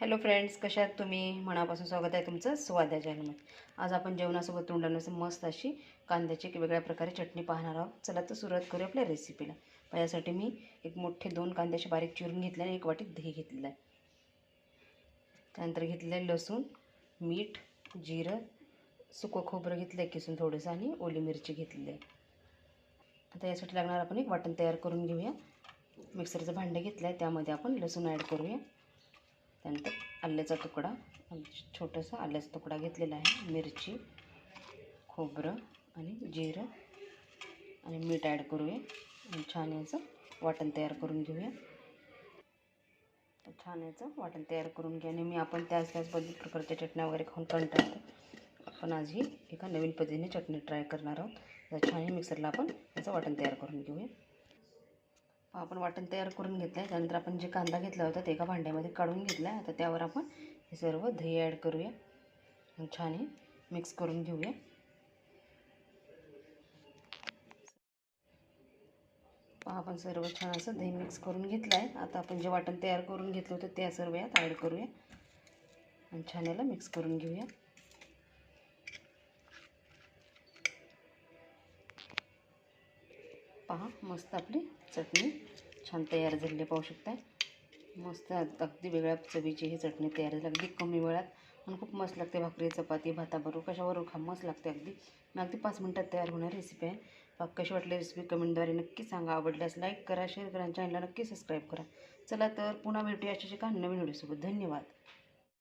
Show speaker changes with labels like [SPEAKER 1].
[SPEAKER 1] Hello friends कशा तुम्ही? मनापासून स्वागत आहे तुमचं स्वाद्या चॅनलमध्ये. आज आपण जेवणासोबत तोंडानं मस्त अशी कांद्याची एक वेगळ्या प्रकारे चटणी पाहणार आहोत. चला तर सुरुवात करूया आपल्या रेसिपीला पण यासाठी मी एक मोठे दोन कांद्याचे बारीक चिरून घेतले आणि एक वाटीत दही घेतलेलं आहे. त्यानंतर घेतलेलं आहे लसूण मीठ जिरं सुकं खोबरं घेतलं आहे किसून थोडंसं आणि ओली मिरची घेतलेली आहे. आता यासाठी लागणार आपण एक वाटण तयार करून घेऊया. मिक्सरचं भांडं घेतलं आहे त्यामध्ये आपण लसूण ॲड करूया. त्यानंतर आल्याचा तुकडा छोटासा आल्याचा तुकडा घेतलेला आहे. मिरची खोबरं आणि जिरं आणि मीठ ॲड करूया. आणि छान याचं वाटण तयार करून घेऊया. छान याचं वाटण तयार करून घ्या. नेहमी आपण त्याच त्याच पद्धती प्रकारच्या चटण्या वगैरे खाऊन कंटाळतो आपण आज ही एका नवीन पद्धतीने चटणी ट्राय करणार आहोत. तर छान मिक्सरला आपण याचं वाटण तयार करून घेऊया. आपण वाटण तयार करून घेतलं आहे त्यानंतर आपण जे कांदा घेतला होता ते एका भांड्यामध्ये काढून घेतला आहे आता त्यावर आपण हे सर्व दही ॲड करूया. छान हे मिक्स करून घेऊया. आपण सर्व छान असं दही मिक्स करून घेतलं आहे आता आपण जे वाटण तयार करून घेतलं होतं त्या सर्व यात ॲड करूया. आणि छान याला मिक्स करून घेऊया. पहा मस्त आपली चटणी छान तयार झालेली पाहू शकताय. मस्त अगदी वेगळ्या चवीची ही चटणी तयार झाली अगदी कमी वेळात. आणि खूप मस्त लागते भाकरी चपाती भाताबरोबर कशाबरोबर खा मस्त लागते अगदी. अगदी पाच मिनटात तयार होणारी रेसिपी आहे. पाक कशी वाटली रेसिपी कमेंटद्वारे नक्की सांगा. आवडल्यास लाईक करा शेअर करा आणि चॅनलला नक्की सबस्क्राईब करा. चला तर पुन्हा भेटूया अशा एका नवीन व्हिडिओसोबत धन्यवाद.